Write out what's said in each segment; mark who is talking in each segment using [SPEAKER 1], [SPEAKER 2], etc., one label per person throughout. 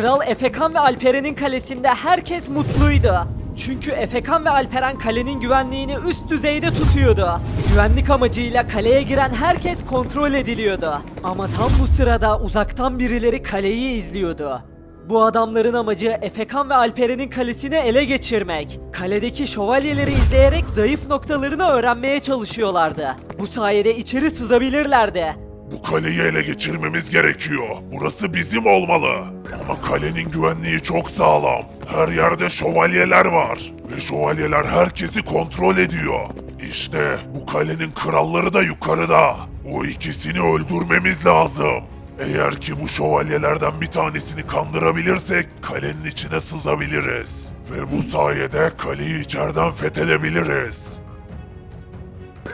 [SPEAKER 1] Kral Efekan ve Alperen'in kalesinde herkes mutluydu. Çünkü Efekan ve Alperen kalenin güvenliğini üst düzeyde tutuyordu. Güvenlik amacıyla kaleye giren herkes kontrol ediliyordu. Ama tam bu sırada uzaktan birileri kaleyi izliyordu. Bu adamların amacı Efekan ve Alperen'in kalesini ele geçirmek. Kaledeki şövalyeleri izleyerek zayıf noktalarını öğrenmeye çalışıyorlardı. Bu sayede içeri sızabilirlerdi.
[SPEAKER 2] Bu kaleyi ele geçirmemiz gerekiyor. Burası bizim olmalı. Ama kalenin güvenliği çok sağlam. Her yerde şövalyeler var. Ve şövalyeler herkesi kontrol ediyor. İşte bu kalenin kralları da yukarıda. O ikisini öldürmemiz lazım. Eğer ki bu şövalyelerden bir tanesini kandırabilirsek kalenin içine sızabiliriz. Ve bu sayede kaleyi içeriden fethedebiliriz.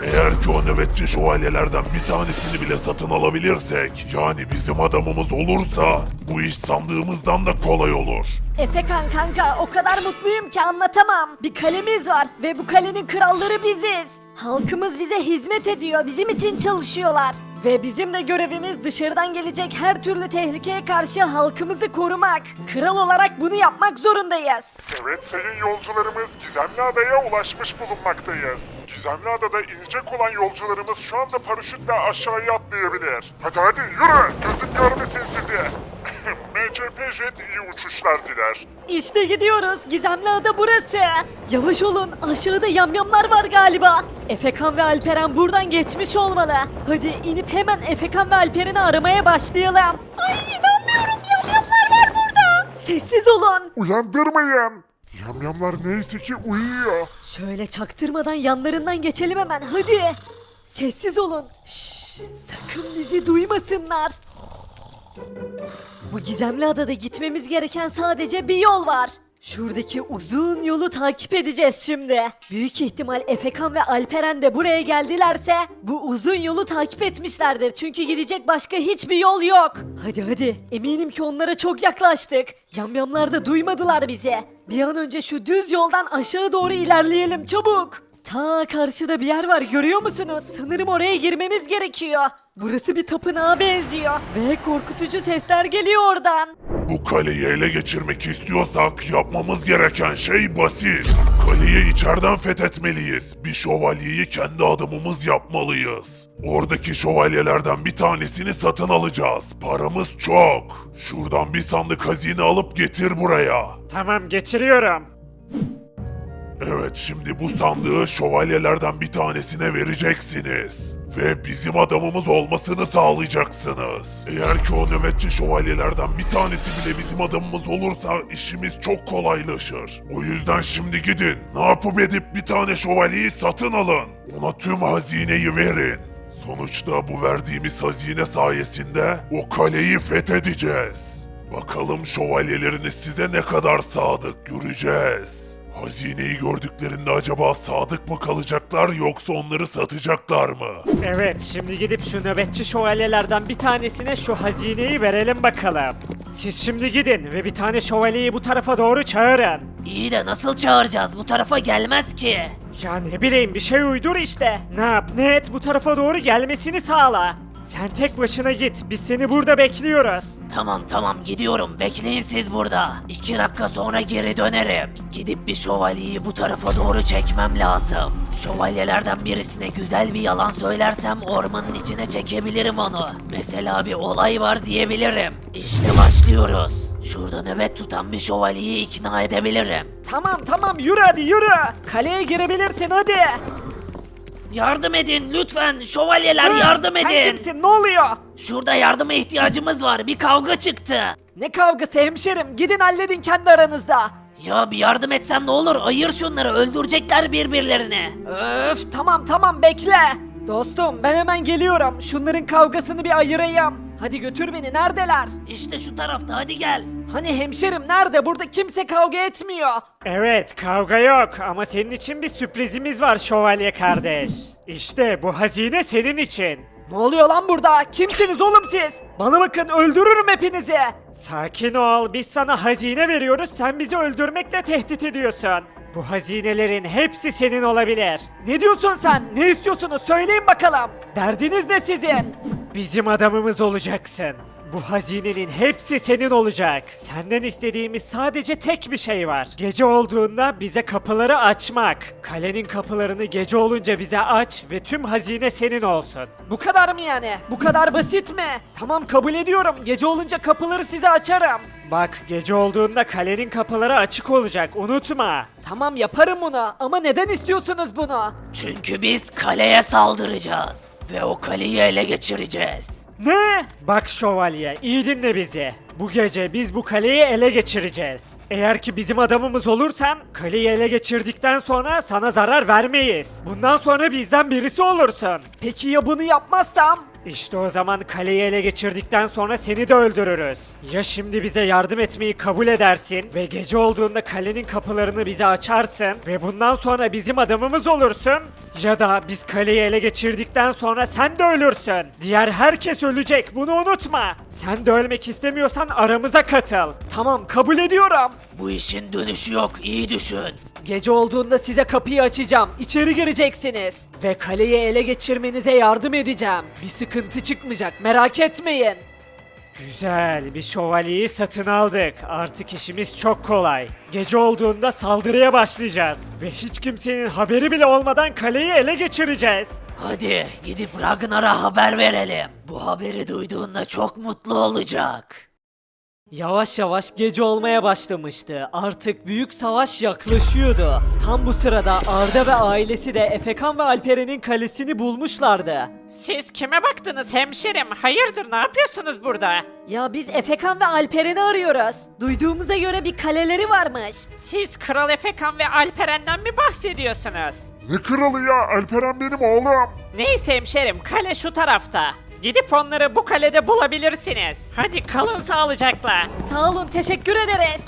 [SPEAKER 2] Eğer ki o nöbetçi şövalyelerden bir tanesini bile satın alabilirsek, yani bizim adamımız olursa, bu iş sandığımızdan da kolay olur.
[SPEAKER 3] Efekan kanka o kadar mutluyum ki anlatamam. Bir kalemiz var ve bu kalenin kralları biziz. Halkımız bize hizmet ediyor, bizim için çalışıyorlar. Ve bizim de görevimiz dışarıdan gelecek her türlü tehlikeye karşı halkımızı korumak. Kral olarak bunu yapmak zorundayız.
[SPEAKER 4] Evet sayın yolcularımız Gizemli Adaya ulaşmış bulunmaktayız. Gizemli Adada inecek olan yolcularımız şu anda paraşütle aşağıya atlayabilir. Hadi hadi yürü gözüm görmesin sizi. MCP Jet iyi uçuşlar diler.
[SPEAKER 3] İşte gidiyoruz. Gizemli ada burası. Yavaş olun. Aşağıda yamyamlar var galiba. Efekan ve Alperen buradan geçmiş olmalı. Hadi inip hemen Efekan ve Alperen'i aramaya başlayalım. Ay inanmıyorum. Yamyamlar var burada. Sessiz olun.
[SPEAKER 4] Uyandırmayın. Yamyamlar neyse ki uyuyor.
[SPEAKER 3] Şöyle çaktırmadan yanlarından geçelim hemen. Hadi. Sessiz olun. Şşş, sakın bizi duymasınlar. Bu gizemli adada gitmemiz gereken sadece bir yol var. Şuradaki uzun yolu takip edeceğiz şimdi. Büyük ihtimal Efekan ve Alperen de buraya geldilerse bu uzun yolu takip etmişlerdir. Çünkü gidecek başka hiçbir yol yok. Hadi hadi eminim ki onlara çok yaklaştık. Yamyamlar da duymadılar bizi. Bir an önce şu düz yoldan aşağı doğru ilerleyelim çabuk. Ta karşıda bir yer var görüyor musunuz? Sanırım oraya girmemiz gerekiyor. Burası bir tapınağa benziyor. Ve korkutucu sesler geliyor oradan.
[SPEAKER 2] Bu kaleyi ele geçirmek istiyorsak yapmamız gereken şey basit. Kaleyi içeriden fethetmeliyiz. Bir şövalyeyi kendi adımımız yapmalıyız. Oradaki şövalyelerden bir tanesini satın alacağız. Paramız çok. Şuradan bir sandık hazine alıp getir buraya.
[SPEAKER 1] Tamam getiriyorum.
[SPEAKER 2] Evet şimdi bu sandığı şövalyelerden bir tanesine vereceksiniz. Ve bizim adamımız olmasını sağlayacaksınız. Eğer ki o nöbetçi şövalyelerden bir tanesi bile bizim adamımız olursa işimiz çok kolaylaşır. O yüzden şimdi gidin. Ne yapıp edip bir tane şövalyeyi satın alın. Ona tüm hazineyi verin. Sonuçta bu verdiğimiz hazine sayesinde o kaleyi fethedeceğiz. Bakalım şövalyeleriniz size ne kadar sadık göreceğiz. Hazineyi gördüklerinde acaba sadık mı kalacaklar yoksa onları satacaklar mı?
[SPEAKER 1] Evet şimdi gidip şu nöbetçi şövalyelerden bir tanesine şu hazineyi verelim bakalım. Siz şimdi gidin ve bir tane şövalyeyi bu tarafa doğru çağırın.
[SPEAKER 3] İyi de nasıl çağıracağız? Bu tarafa gelmez ki.
[SPEAKER 1] Ya ne bileyim bir şey uydur işte. Ne yap ne et bu tarafa doğru gelmesini sağla. Sen tek başına git biz seni burada bekliyoruz.
[SPEAKER 5] Tamam tamam gidiyorum bekleyin siz burada. İki dakika sonra geri dönerim. Gidip bir şövalyeyi bu tarafa doğru çekmem lazım. Şövalyelerden birisine güzel bir yalan söylersem ormanın içine çekebilirim onu. Mesela bir olay var diyebilirim. İşte başlıyoruz. Şurada nöbet tutan bir şövalyeyi ikna edebilirim.
[SPEAKER 1] Tamam tamam yürü hadi yürü. Kaleye girebilirsin hadi.
[SPEAKER 5] Yardım edin lütfen şövalyeler yardım
[SPEAKER 1] Sen
[SPEAKER 5] edin.
[SPEAKER 1] kimsin ne oluyor?
[SPEAKER 5] Şurada yardıma ihtiyacımız var bir kavga çıktı.
[SPEAKER 1] Ne kavgası hemşerim gidin halledin kendi aranızda.
[SPEAKER 5] Ya bir yardım etsen ne olur ayır şunları öldürecekler birbirlerini.
[SPEAKER 1] Öf tamam tamam bekle. Dostum ben hemen geliyorum. Şunların kavgasını bir ayırayım. Hadi götür beni neredeler?
[SPEAKER 5] İşte şu tarafta hadi gel.
[SPEAKER 1] Hani hemşerim nerede? Burada kimse kavga etmiyor. Evet kavga yok ama senin için bir sürprizimiz var şövalye kardeş. İşte bu hazine senin için. Ne oluyor lan burada? Kimsiniz oğlum siz? Bana bakın öldürürüm hepinizi. Sakin ol biz sana hazine veriyoruz sen bizi öldürmekle tehdit ediyorsun. Bu hazinelerin hepsi senin olabilir. Ne diyorsun sen? Ne istiyorsunuz? Söyleyin bakalım. Derdiniz ne sizin? Bizim adamımız olacaksın. Bu hazinenin hepsi senin olacak. Senden istediğimiz sadece tek bir şey var. Gece olduğunda bize kapıları açmak. Kalenin kapılarını gece olunca bize aç ve tüm hazine senin olsun. Bu kadar mı yani? Bu kadar basit mi? Tamam kabul ediyorum. Gece olunca kapıları size açarım. Bak gece olduğunda kalenin kapıları açık olacak unutma. Tamam yaparım bunu ama neden istiyorsunuz bunu?
[SPEAKER 5] Çünkü biz kaleye saldıracağız. Ve o kaleyi ele geçireceğiz.
[SPEAKER 1] Ne? Bak şövalye iyi dinle bizi. Bu gece biz bu kaleyi ele geçireceğiz. Eğer ki bizim adamımız olursan kaleyi ele geçirdikten sonra sana zarar vermeyiz. Bundan sonra bizden birisi olursun. Peki ya bunu yapmazsam? İşte o zaman kaleyi ele geçirdikten sonra seni de öldürürüz. Ya şimdi bize yardım etmeyi kabul edersin ve gece olduğunda kalenin kapılarını bize açarsın ve bundan sonra bizim adamımız olursun ya da biz kaleyi ele geçirdikten sonra sen de ölürsün. Diğer herkes ölecek bunu unutma. Sen de ölmek istemiyorsan aramıza katıl. Tamam kabul ediyorum.
[SPEAKER 5] Bu işin dönüşü yok iyi düşün.
[SPEAKER 1] Gece olduğunda size kapıyı açacağım. İçeri gireceksiniz. Ve kaleyi ele geçirmenize yardım edeceğim. Bir sıkıntı çıkmayacak merak etmeyin. Güzel bir şövalyeyi satın aldık. Artık işimiz çok kolay. Gece olduğunda saldırıya başlayacağız. Ve hiç kimsenin haberi bile olmadan kaleyi ele geçireceğiz.
[SPEAKER 5] Hadi gidip Ragnar'a haber verelim. Bu haberi duyduğunda çok mutlu olacak.
[SPEAKER 1] Yavaş yavaş gece olmaya başlamıştı. Artık büyük savaş yaklaşıyordu. Tam bu sırada Arda ve ailesi de Efekan ve Alperen'in kalesini bulmuşlardı.
[SPEAKER 6] Siz kime baktınız hemşerim? Hayırdır ne yapıyorsunuz burada?
[SPEAKER 3] Ya biz Efekan ve Alperen'i arıyoruz. Duyduğumuza göre bir kaleleri varmış.
[SPEAKER 6] Siz Kral Efekan ve Alperen'den mi bahsediyorsunuz?
[SPEAKER 4] Ne kralı ya? Alperen benim oğlum.
[SPEAKER 6] Neyse hemşerim kale şu tarafta. Gidip onları bu kalede bulabilirsiniz. Hadi kalın sağlıcakla.
[SPEAKER 3] Sağ olun teşekkür ederiz.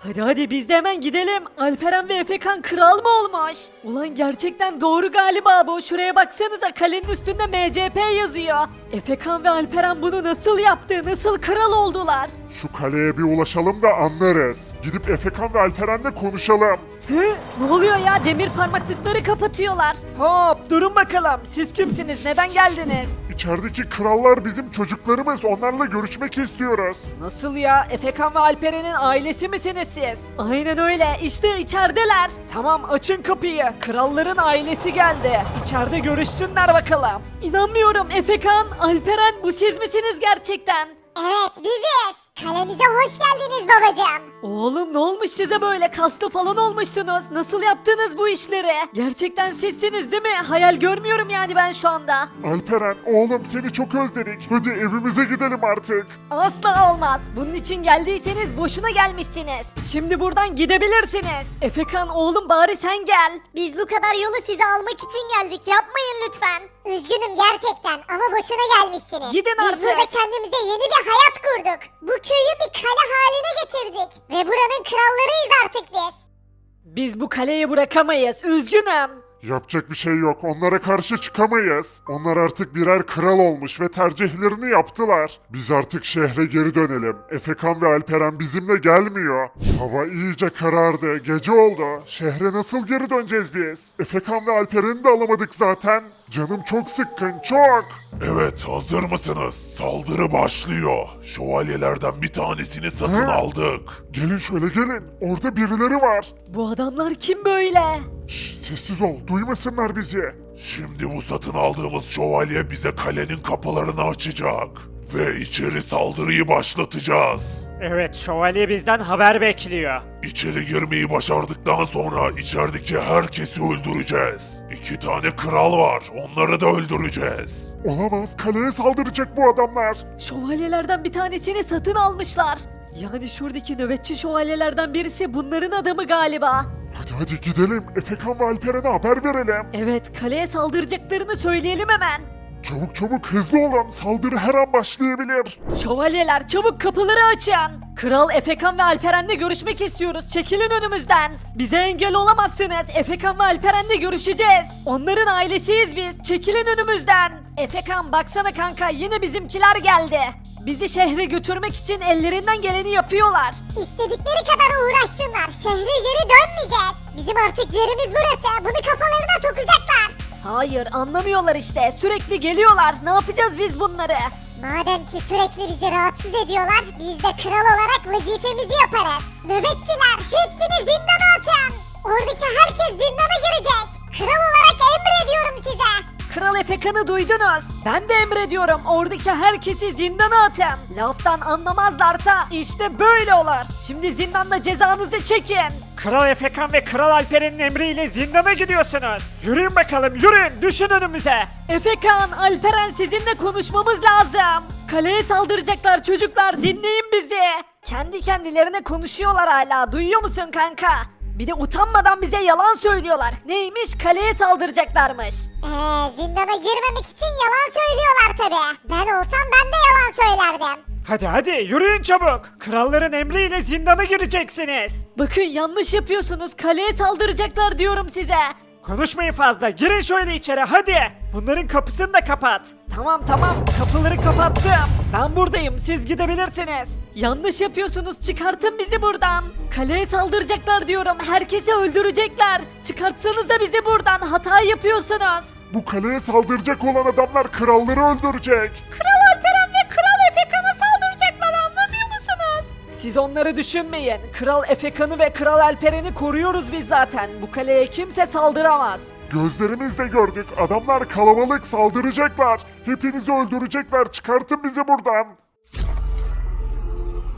[SPEAKER 3] Hadi hadi biz de hemen gidelim. Alperen ve Efekan kral mı olmuş? Ulan gerçekten doğru galiba bu. Şuraya baksanıza kalenin üstünde MCP yazıyor. Efekan ve Alperen bunu nasıl yaptı? Nasıl kral oldular?
[SPEAKER 4] Şu kaleye bir ulaşalım da anlarız. Gidip Efekan ve Alperen'le konuşalım.
[SPEAKER 3] Hı? Ne oluyor ya? Demir parmaklıkları kapatıyorlar.
[SPEAKER 1] Hop durun bakalım. Siz kimsiniz? Neden geldiniz?
[SPEAKER 4] İçerideki krallar bizim çocuklarımız. Onlarla görüşmek istiyoruz.
[SPEAKER 1] Nasıl ya? Efekan ve Alperen'in ailesi misiniz siz?
[SPEAKER 3] Aynen öyle. İşte içerideler.
[SPEAKER 1] Tamam açın kapıyı. Kralların ailesi geldi. İçeride görüşsünler bakalım.
[SPEAKER 3] İnanmıyorum Efekan, Alperen bu siz misiniz gerçekten?
[SPEAKER 7] Evet biziz. Kalemize hoş geldiniz babacığım.
[SPEAKER 3] Oğlum ne olmuş size böyle kaslı falan olmuşsunuz. Nasıl yaptınız bu işleri? Gerçekten sizsiniz değil mi? Hayal görmüyorum yani ben şu anda.
[SPEAKER 4] Alperen oğlum seni çok özledik. Hadi evimize gidelim artık.
[SPEAKER 3] Asla olmaz. Bunun için geldiyseniz boşuna gelmişsiniz. Şimdi buradan gidebilirsiniz. Efekan oğlum bari sen gel.
[SPEAKER 7] Biz bu kadar yolu size almak için geldik. Yapmayın lütfen. Üzgünüm gerçekten ama boşuna gelmişsiniz.
[SPEAKER 3] Gidin
[SPEAKER 7] Biz
[SPEAKER 3] artık.
[SPEAKER 7] burada kendimize yeni bir hayat kurduk. Bu köyü bir kale haline getirdik. Ve buranın krallarıyız artık biz.
[SPEAKER 3] Biz bu kaleyi bırakamayız. Üzgünüm.
[SPEAKER 4] Yapacak bir şey yok. Onlara karşı çıkamayız. Onlar artık birer kral olmuş ve tercihlerini yaptılar. Biz artık şehre geri dönelim. Efekan ve Alperen bizimle gelmiyor. Hava iyice karardı. Gece oldu. Şehre nasıl geri döneceğiz biz? Efekan ve Alperen'i de alamadık zaten. Canım çok sıkkın, çok.
[SPEAKER 2] Evet hazır mısınız? Saldırı başlıyor. Şövalyelerden bir tanesini satın
[SPEAKER 4] Hı?
[SPEAKER 2] aldık.
[SPEAKER 4] Gelin şöyle gelin. Orada birileri var.
[SPEAKER 3] Bu adamlar kim böyle?
[SPEAKER 4] Şş, sessiz ol. Duymasınlar bizi.
[SPEAKER 2] Şimdi bu satın aldığımız şövalye bize kalenin kapılarını açacak. Ve içeri saldırıyı başlatacağız.
[SPEAKER 1] Evet şövalye bizden haber bekliyor.
[SPEAKER 2] İçeri girmeyi başardıktan sonra içerideki herkesi öldüreceğiz. İki tane kral var, onları da öldüreceğiz.
[SPEAKER 4] Olamaz. Kaleye saldıracak bu adamlar.
[SPEAKER 3] Şövalyelerden bir tanesini satın almışlar. Yani şuradaki nöbetçi şövalyelerden birisi bunların adamı galiba.
[SPEAKER 4] Hadi hadi gidelim. Efekan ve Alperen'e haber verelim.
[SPEAKER 3] Evet, kaleye saldıracaklarını söyleyelim hemen.
[SPEAKER 4] Çabuk çabuk hızlı olun. Saldırı her an başlayabilir.
[SPEAKER 3] Şövalyeler çabuk kapıları açın. Kral Efekan ve Alperen'le görüşmek istiyoruz. Çekilin önümüzden. Bize engel olamazsınız. Efekan ve Alperen'le görüşeceğiz. Onların ailesiyiz biz. Çekilin önümüzden. Efekan baksana kanka yine bizimkiler geldi. Bizi şehre götürmek için ellerinden geleni yapıyorlar.
[SPEAKER 7] İstedikleri kadar uğraşsınlar. Şehre geri dönmeyeceğiz. Bizim artık yerimiz burası. Bunu kafalarına sokacaklar.
[SPEAKER 3] Hayır anlamıyorlar işte. Sürekli geliyorlar. Ne yapacağız biz bunları?
[SPEAKER 7] Madem ki sürekli bizi rahatsız ediyorlar, biz de kral olarak vazifemizi yaparız. Nöbetçiler hepsini zindana atın. Oradaki herkes zindana girecek. Kral olarak emrediyorum size.
[SPEAKER 3] Kral Efekan'ı duydunuz. Ben de emrediyorum oradaki herkesi zindana atın. Laftan anlamazlarsa işte böyle olur. Şimdi zindanda cezanızı çekin.
[SPEAKER 6] Kral Efekan ve Kral Alperen'in emriyle zindana gidiyorsunuz. Yürüyün bakalım yürüyün düşün önümüze.
[SPEAKER 3] Efekan, Alperen sizinle konuşmamız lazım. Kaleye saldıracaklar çocuklar dinleyin bizi. Kendi kendilerine konuşuyorlar hala duyuyor musun kanka? Bir de utanmadan bize yalan söylüyorlar. Neymiş kaleye saldıracaklarmış.
[SPEAKER 7] Ee, zindana girmemek için yalan söylüyorlar tabi. Ben olsam ben de yalan söylerdim.
[SPEAKER 6] Hadi hadi yürüyün çabuk. Kralların emriyle zindana gireceksiniz.
[SPEAKER 3] Bakın yanlış yapıyorsunuz kaleye saldıracaklar diyorum size.
[SPEAKER 6] Konuşmayın fazla girin şöyle içeri hadi. Bunların kapısını da kapat.
[SPEAKER 3] Tamam tamam kapıları kapattım. Ben buradayım siz gidebilirsiniz. Yanlış yapıyorsunuz çıkartın bizi buradan. Kaleye saldıracaklar diyorum herkesi öldürecekler. Çıkartsanıza bizi buradan hata yapıyorsunuz.
[SPEAKER 4] Bu kaleye saldıracak olan adamlar kralları öldürecek.
[SPEAKER 3] Kral Alperen ve Kral Efekan'a saldıracaklar anlamıyor musunuz? Siz onları düşünmeyin. Kral Efekan'ı ve Kral Alperen'i koruyoruz biz zaten. Bu kaleye kimse saldıramaz.
[SPEAKER 4] Gözlerimizle gördük. Adamlar kalabalık saldıracaklar. Hepinizi öldürecekler. Çıkartın bizi buradan.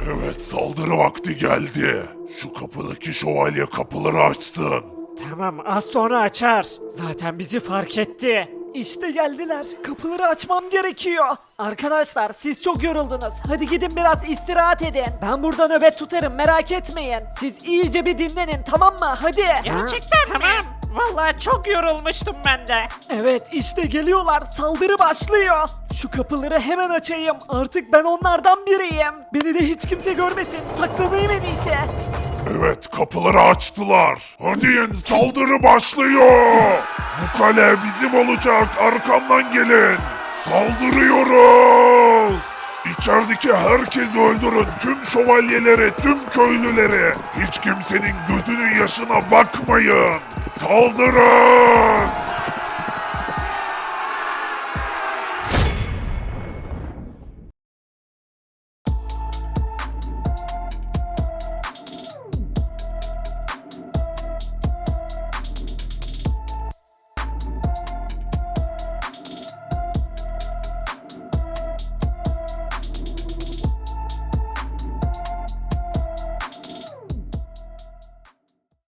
[SPEAKER 2] Evet saldırı vakti geldi. Şu kapıdaki şövalye kapıları açsın.
[SPEAKER 6] Tamam az sonra açar. Zaten bizi fark etti.
[SPEAKER 3] İşte geldiler. Kapıları açmam gerekiyor. Arkadaşlar siz çok yoruldunuz. Hadi gidin biraz istirahat edin. Ben burada nöbet tutarım merak etmeyin. Siz iyice bir dinlenin tamam mı? Hadi.
[SPEAKER 6] Gerçekten tamam. Vallahi çok yorulmuştum ben de.
[SPEAKER 3] Evet işte geliyorlar. Saldırı başlıyor. Şu kapıları hemen açayım. Artık ben onlardan biriyim. Beni de hiç kimse görmesin. Saklanayım en iyisi.
[SPEAKER 2] Evet kapıları açtılar. Hadi yen saldırı başlıyor. Bu kale bizim olacak. Arkamdan gelin. Saldırıyoruz. İçerideki herkesi öldürün. Tüm şövalyeleri, tüm köylüleri. Hiç kimsenin gözünün yaşına bakmayın. Saldırın.